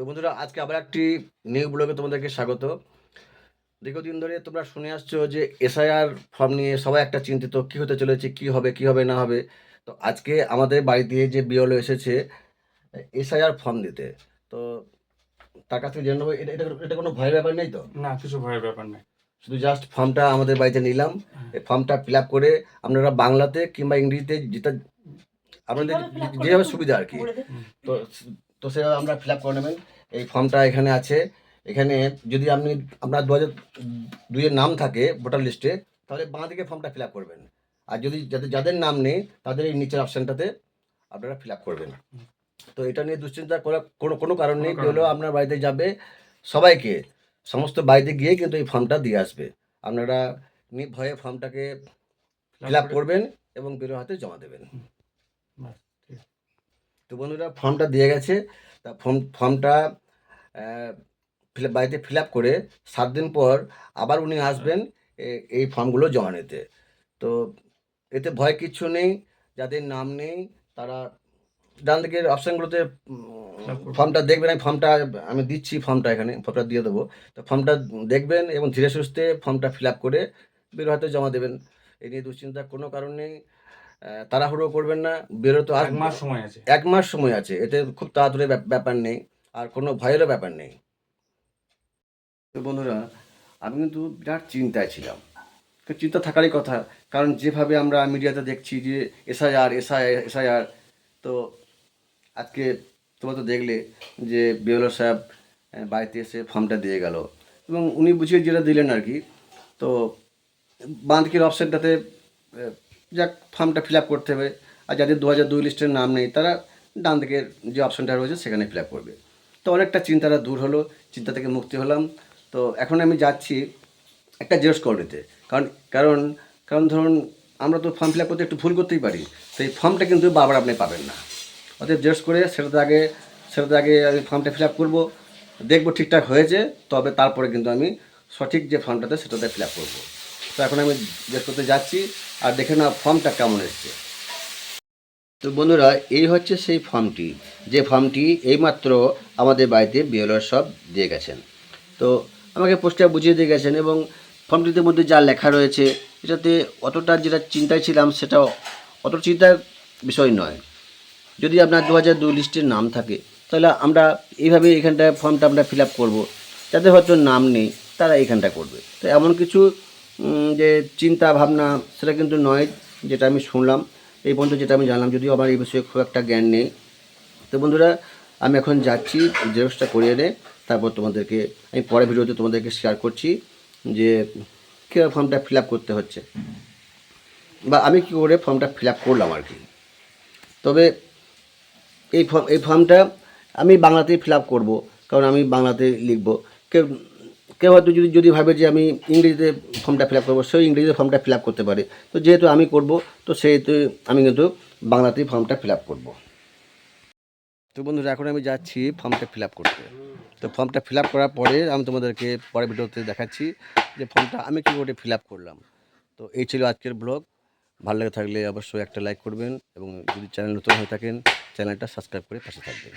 তো বন্ধুরা আজকে আবার একটি নিউ ব্লগে তোমাদেরকে স্বাগত। দীর্ঘদিন ধরে তোমরা শুনে আসছো যে এসআইআর ফর্ম নিয়ে সবাই একটা চিন্তিত কী হতে চলেছে কী হবে কী হবে না হবে। তো আজকে আমাদের বাড়িতে যে বিওলো এসেছে এসআইআর ফর্ম দিতে। তো তার কাছ থেকে জেনে নেব এটা এটা এটা কোনো ভয়ের ব্যাপার নেই তো? না কিছু ভয়ের ব্যাপার নেই। শুধু জাস্ট ফর্মটা আমাদের বাড়িতে নিলাম। এই ফর্মটা ফিল আপ করে আপনারা বাংলাতে কিংবা ইংরেজিতে যেটা আপনাদের যেভাবে সুবিধা আর কি। তো তো সেভাবে আমরা ফিল আপ করে নেবেন। এই ফর্মটা এখানে আছে। এখানে যদি আপনি আপনার দু হাজার দুইয়ের নাম থাকে ভোটার লিস্টে তাহলে বাঁ দিকে ফর্মটা ফিল আপ করবেন। আর যদি যাদের যাদের নাম নেই তাদের এই নিচের অপশানটাতে আপনারা ফিল আপ করবেন। তো এটা নিয়ে দুশ্চিন্তা করার কোনো কোনো কারণ নেই। হলেও আপনার বাড়িতে যাবে সবাইকে সমস্ত বাড়িতে গিয়ে কিন্তু এই ফর্মটা দিয়ে আসবে। আপনারা নির্ভয়ে ফর্মটাকে ফিল আপ করবেন এবং বেরো হাতে জমা দেবেন। বন্ধুরা ফর্মটা দিয়ে গেছে। তা ফর্ম ফর্মটা ফিল বাড়িতে ফিল আপ করে সাত দিন পর আবার উনি আসবেন এই ফর্মগুলো জমা নিতে। তো এতে ভয় কিচ্ছু নেই যাদের নাম নেই তারা ডান দিকের অপশানগুলোতে। ফর্মটা দেখবেন আমি ফর্মটা আমি দিচ্ছি ফর্মটা এখানে ফর্মটা দিয়ে দেবো। তো ফর্মটা দেখবেন এবং ধীরে সুস্থে ফর্মটা ফিল আপ করে বেরো হাতে জমা দেবেন। এই নিয়ে দুশ্চিন্তার কোনো কারণ নেই। তাড়াহুড়ো করবেন না বেরো তো এক মাস সময় আছে। এক মাস সময় আছে এতে খুব তাড়াতাড়ি ব্যাপ- ব্যাপার নেই আর কোনো ভয়েরও ব্যাপার নেই। তো বন্ধুরা আমি কিন্তু বিরাট চিন্তায় ছিলাম। চিন্তা থাকারই কথা কারণ যেভাবে আমরা মিডিয়াতে দেখছি যে এসআইআর এসআই এসআইআর তো আজকে তোমরা তো দেখলে যে বিএলও সাহেব বাড়িতে এসে ফর্মটা দিয়ে গেল। এবং উনি বুঝিয়ে যেটা দিলেন আর কি তো বাঁধকের অপশানটাতে যাক ফর্মটা ফিল করতে হবে। আর যাদের দু হাজার দুই লিস্টের নাম নেই, তারা ডান দিকের যে অপশানটা রয়েছে, সেখানে ফিল করবে। তো অনেকটা চিন্তাটা দূর হলো, চিন্তা থেকে মুক্তি হলাম। তো এখন আমি যাচ্ছি একটা জেরক্স করে নিতে। কারণ কারণ কারণ ধরুন, আমরা তো ফর্ম ফিল করতে একটু ভুল করতেই পারি। তো এই ফর্মটা কিন্তু বারবার আপনি পাবেন না। অতএব জেরক্স করে সেটাতে আগে সেটাতে আগে আমি ফর্মটা ফিল আপ করব। দেখব ঠিকঠাক হয়েছে, তবে তারপরে কিন্তু আমি সঠিক যে ফর্মটাতে সেটাতে ফিল আপ করব। তো এখন আমি জেরক্স করতে যাচ্ছি। আর দেখে না ফর্মটা কেমন এসছে। তো বন্ধুরা, এই হচ্ছে সেই ফর্মটি, যে ফর্মটি এইমাত্র আমাদের বাড়িতে বিএলআর সব দিয়ে গেছেন। তো আমাকে পোস্টটা বুঝিয়ে দিয়ে গেছেন এবং ফর্মটিতে মধ্যে যা লেখা রয়েছে, এটাতে অতটা যেটা চিন্তায় ছিলাম সেটা অত চিন্তার বিষয় নয়। যদি আপনার দু হাজার দুই লিস্টের নাম থাকে, তাহলে আমরা এইভাবে এখানটায় ফর্মটা আমরা ফিল আপ করব। যাদের হয়তো নাম নেই, তারা এখানটা করবে। তো এমন কিছু যে চিন্তা ভাবনা, সেটা কিন্তু নয়, যেটা আমি শুনলাম। এই পর্যন্ত যেটা আমি জানলাম, যদিও আমার এই বিষয়ে খুব একটা জ্ঞান নেই। তো বন্ধুরা, আমি এখন যাচ্ছি, জেরক্সটা করিয়ে এনে তারপর তোমাদেরকে, আমি পরে ভিডিওতে তোমাদেরকে শেয়ার করছি যে কীভাবে ফর্মটা ফিল করতে হচ্ছে। বা আমি কী করে ফর্মটা ফিল করলাম আর কি। তবে এই ফর্ম এই ফর্মটা আমি বাংলাতেই ফিল করব, কারণ আমি বাংলাতে লিখব। কেউ কেউ হয়তো যদি যদি ভাবে যে আমি ইংরেজিতে ফর্মটা ফিল আপ করব সেই ইংরেজিতে ফর্মটা ফিল আপ করতে পারে। তো যেহেতু আমি করব, তো সেহেতু আমি কিন্তু বাংলাতেই ফর্মটা ফিল আপ করব। তো বন্ধুরা, এখন আমি যাচ্ছি ফর্মটা ফিল আপ করতে। তো ফর্মটা ফিল আপ করার পরে আমি তোমাদেরকে পরের ভিডিওতে দেখাচ্ছি যে ফর্মটা আমি কী করে ফিল আপ করলাম। তো এই ছিল আজকের ব্লগ। ভালো লেগে থাকলে অবশ্যই একটা লাইক করবেন এবং যদি চ্যানেল নতুন হয়ে থাকেন, চ্যানেলটা সাবস্ক্রাইব করে পাশে থাকবেন।